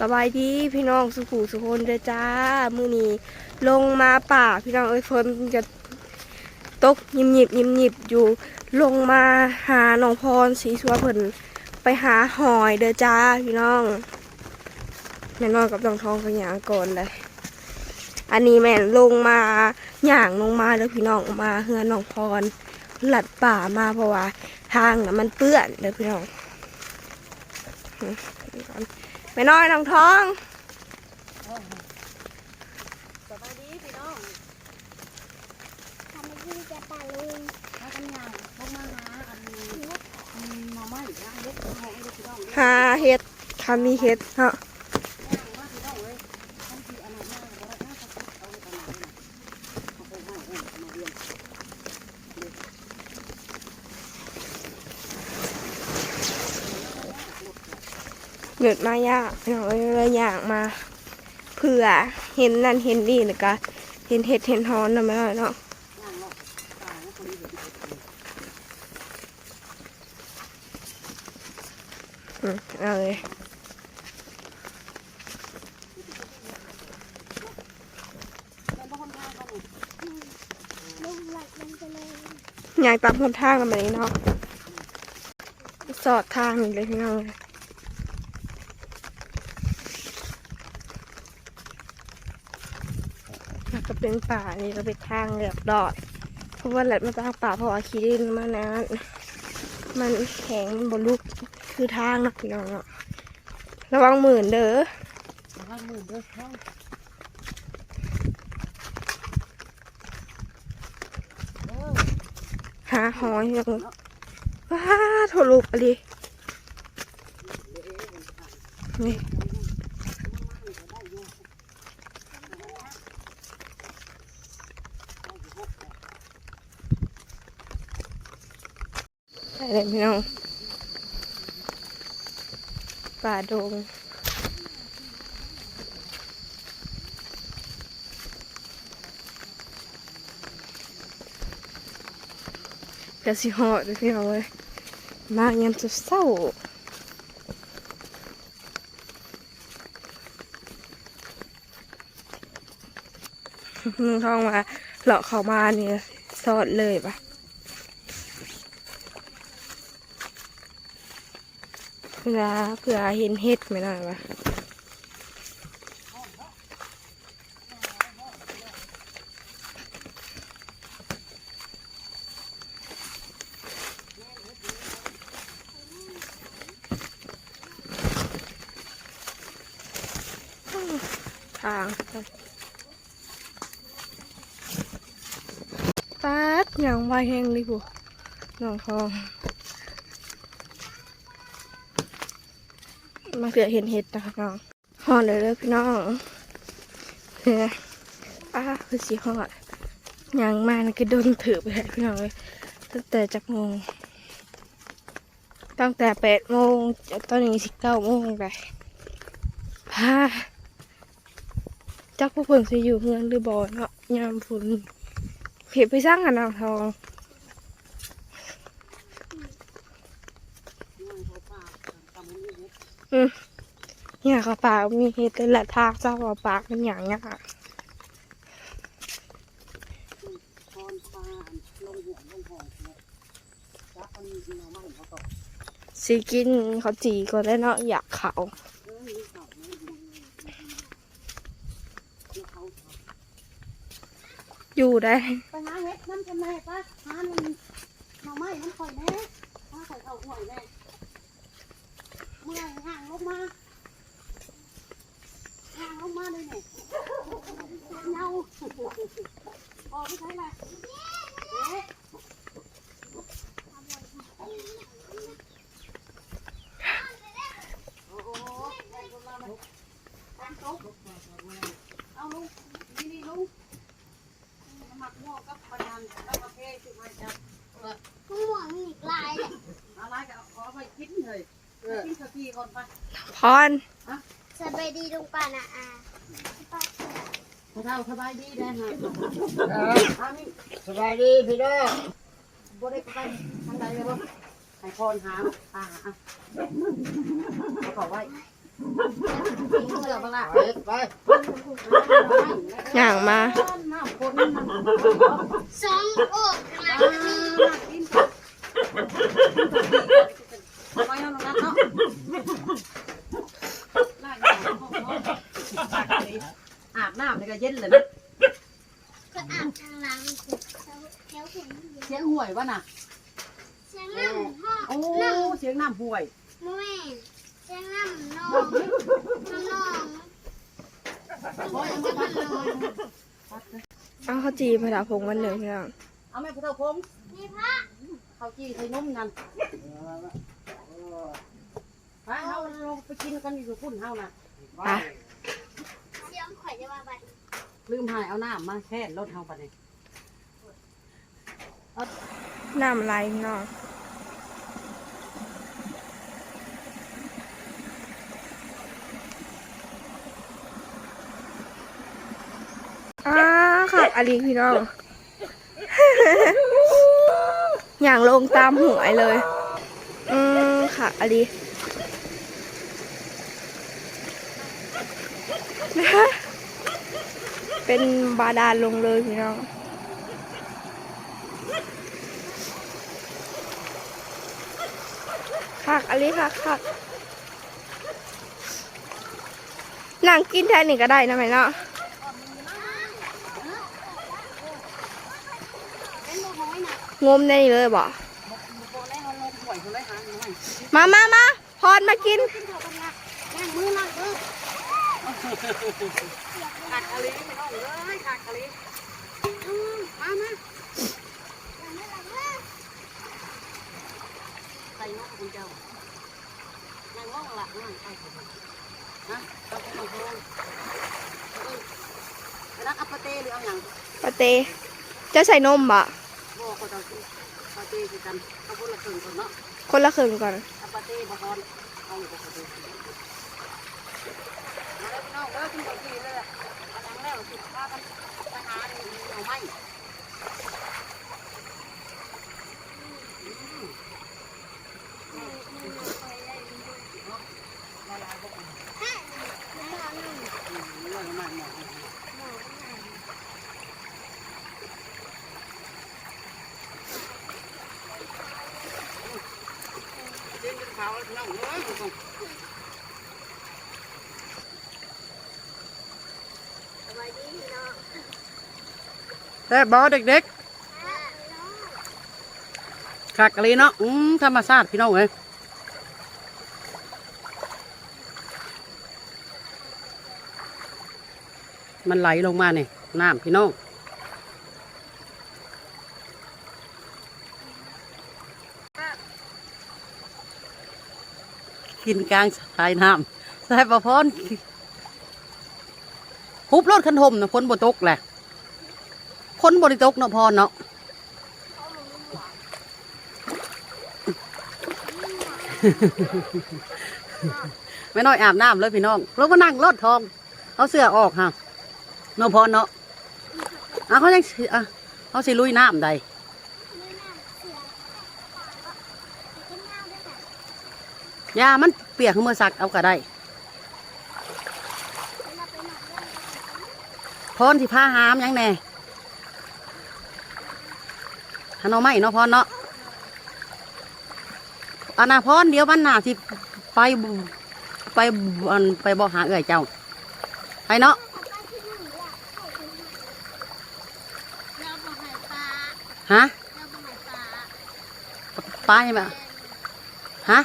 สบายดีพี่น้องสุขุสุคนเด้อจ้า มือนี้ลงมาป่าพี่น้องเอ้ยฝนจะตกยิมหยิบยิมหยิบอยู่ลงมาหานองพรสีสัวเพิ่นไปหาหอยเด้อจ้าพี่น้องแม่นอนกับน้องทองกันอย่างก่อนเลยอันนี้แม่ลงมาหย่างลงมาเด้อพี่น้องมาเฮือนนองพรหลัดป่ามาเพราะว่าทางน่ะมันเปื้อนเด้อพี่น้อง อืมแม่น้อยน้องท้องสบายดีพี่น้องทำไมพี่จะปาลุงมากันยางลงมาหาอันนี้อันมาไม่ย่างเล็กมาให้ลูกพี่น้องหาเห็ดทำมีเห็ดเนาะ ย่างมาพี่น้องเลยทันทีอันนั้นย่างบ่ได้ย่างสักเอาไปตอนไหนเอาไปให้เองมาเรียน เกิดมายากพี่น้องเอ้ยเลยอยากมาเผื่อเห็นนั่นเห็นนี่แล้วก็เห็นเห็ดเห็นฮอนนะแม่เนาะเอาเลยเป็นบ้านทางกันนี่ลุงหลักลงไปเลยยางตามคนทางกันแบบนี้เนาะ สอดทางนี่เลยพี่น้องเลยแล้วก็ เป็นป่านี่ก็เป็นทางเรียบดอดเพราะว่าแหละมาตั้งป่าเพราะว่าขี้ดินมานานมันแข็งมันลุกคือทางนะพี่น้องเนาะระวังหมื่นเด้อบ้านหมื่นเด้อท้องเออหาหอยยังว้าโถลุกอะไรนี่ ไปเลยพี่น้อง ป่าดงกระสิหอดพี่น้องเลยมายามจะเศร้ามึงท้องมาเลาะเขามาเนี่ยสอดเลยปะ พื่อเพื่อเห็นเห็ดไม่ได้ปะทางปัดอย่างไวแห้งเลยกูน้องทอง มาเผื่อเห็นเห็ดนะคะน้องหอดเลยเลยพี่น้องเนี่ยอ้าคือสีหอดยังมานะก็โดนถือไปเลยพี่น้องเลยตั้งแต่จากโมงตั้งแต่แปดโมงจนตอนนี้สิบเก้าโมงไปพาจักพวกเพิ่งจะอยู่เมืองหรือบ่อเนาะยามฝนเห็ดไปสร้างกันน้องทอง ย่างเขาป่าตำมือเฮ็ด เนี่ยเขาปากมีเห็ดเลยแหละทางเจ้าว่าปากมันอย่างเงี้ยค่ะคอนปลาลงหัวลงหองเนี่ยจับอันเขาก็สิกินเขาจีก็ได้เนาะอยากเขาอยู่ได้ไปหาเฮ็ดน้ำกันแม่ปะหาหน่อไม้มันข่อยแน่หาข่อยเอาห่วยแน่เมื่อยห่างลงมา ห่างลงมาเลยเนี่ยเงาพอไม่ใช่ละเอ๊ะโอ้โหได้คนละแล้วตามโต๊ะเอาลุงนี่นี่ลุงหมักหม้อกับปลาดันแล้วก็เทขึ้นมาจับข้างหัวมีอีกลายเลยอะไรก็ขอไปกินเลยกินสักทีก่อนไปพร บายดีลุงป่านะอาพอเท่าสบายดีได้ฮะอามิสบายดีพี่น้องบ่ได้ไปทางใดเลยบ่ให้พรหาอาหาเอาขอไว้สือบ้างล่ะไปไปย่างมาน้ำคนมันสองโอ่งกำลังอ่ากินกินไว้เอาลงนัดเนาะไล่น้ำห้ องเนาะอาบน้ำเลยก็เย็นเลยนะก็อาบทางหลังแถวแถวเห็นเสียงห่วยวะน่ะ เสียงน้ำพ่อโอ้เสียงน้ำห่วย แม่เสียงน้ำน้องน้องน้องโอ้ยยังไม่พัดเลยเอาข้าวจีพระดาพงวันหนึ่งพี่น้องเอาแม่พุทธพงศ์นี่พระเขาจี้ใส่นมนั่นไปเฮาลงไปกินกันอยู่พุ่นเฮาน่ะ ไปเสียงข่อยจะมาบัดลืมหายเอาน้ำมาแค่รถเฮาไปนี่น้ำลายพี่น้องอ่าค่ะอาลีพี่น้อง อย่างลงตามหวยเลย อืมค่ะอาลี เป็นบาดาลลงเลยพี่น้องคักอะไรคักคักนั่งกินแทนนี่ก็ได้นะแม่เนาะงมได้เลยบ่บ่ได้เฮาลงห่วยเขาเลยหาหน่อยมามามาพรมากิน ขึ้นเขาบังละย่างมือนั่งเออ ขาดอะไรไม่ต้องเลยขาดอะไรอืมามาย่างมือหลังเออใส่น้อคุณเจ้านั่งว่อหลังนั่งไปนะต้องต้องลงแล้วอัปเตหรือเอาอย่างปเตจะใส่นมบ่บอกก็จะปเต้คือกันเอาคนละครึ่งก่อนเนาะคนละครึ่งก่อนอาปเต้บะฮอนเอาอยู่ปเต้ น้องเด้อขึ้นไปกินเลยดังแล้วสิพากันไปหาเอาไม้แล้วเราหน่อไม้หมดเดินเป็นขาวน้องเอ้ยทุกคน สบายดีพี่น้อง แต่บอเด็กๆขากะลีเนาะอืมธรรมชาติพี่น้องเอ้ยมันไหลลงมาเนี่ยน้ำพี่น้องกินกลางสายน้ำสายประพรฮุบรถคันธมนะคนบ่ตกแหละ คนบริตกเนาะพอเนาะไม่น้อยอาบน้ำเลยพี่น้องแล้วก็นั่งรถทองเอาเสื้อออกฮะเนาะพอเนาะอะเขายังสิอะเขาสิลุยน้ำใดนี่น้ำเสือกินน้ำด้วยค่ะยามันเปียกเมื่อสักเอาก็ได้เราไปหนักเรื่องพรที่ผ้าหามหยังแน่ ฮันอไม่เนาะพรเนาะอานาพรเดี๋ยววันหน้าที่ไปไปอันไปบอกหาเอื่อยเจ้าไปเนาะป้าที่หนึ่งละไข่เป็นหนึ่งเราบอกให้ปลาฮะเบอกให้ปลาไหมฮะ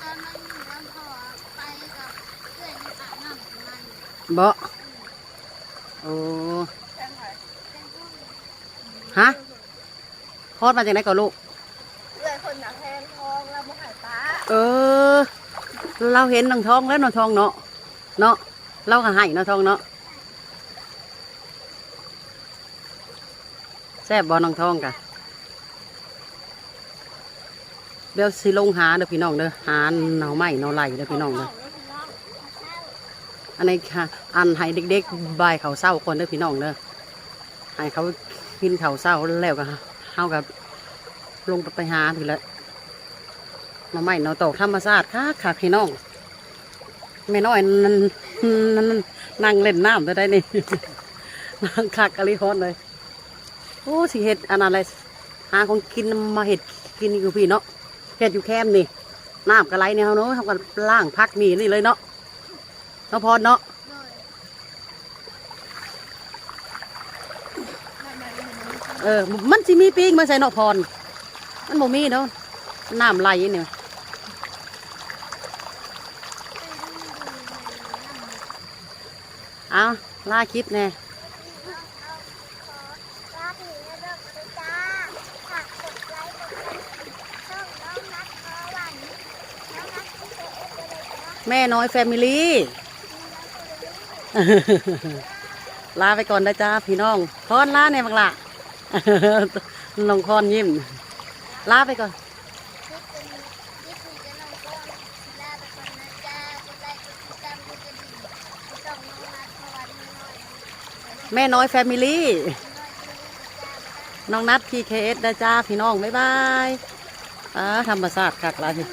อือนในป่าน้ำของมันบ่โอ้ฮะ พอดมาจากไหนก่อนลูกเลยคนหนักแทงทองเราบ่หายตาเออ เราเห็นน้องทองแล้วน้องทองเนาะเนาะเราก็ให้น้องทองเนาะแซ่บบ่น้องทองกะเดี๋ยวสิลงหาเด้อพี่น้องเด้อหาหน่อไม้หน่อไหลเด้อพี่น้องเด้ออันนี้ค่ะ อันให้เด็กๆบายเขาวเศร้าก่อนเด้อพี่น้องเด้อให้เขากินเขาวเศร้าแล้วก็ เฮากับลงไปหาทีละหน่อไม้หน่อตกธรรมชาติค่ะค่ะพี่น้องไม่น้อยนั่นนั่นนั่งเล่นน้ำได้ได้นี่นั่งคักกะลิฮอนเลยโอ้สิเห็ดอันอะไรหาของกินมาเห็ดกินอยู่พี่เนาะเห็ดอยู่แคมนี่น้ำกะไรเนี่ยเขาเนาะเขากันล่างพักมีนี่เลยเนาะเนาะพรเนาะ โดย เออ มันสิมีปิ้งมาใส่เนาะพร มันบ่มีเนาะน้ำไหลเนี่ยเอาลาคลิปแน่แล้วเนี่ยแม่น้อยแฟมิลี่ ลาไปก่อนนะจ้าพี่น้องพรลาเนี่ยบังละ น้องพรยิ้มลาไปก่อนคลิปนี้คลิปนี้จะน้องก้อนลาไปก่อนแม่น้อยแฟมิลี่ น้อยๆจ้าน้องนัด PKS นะจ้าพี่น้อง บ๊ายบายอ่าธรรมศาสตร์กักลาพี่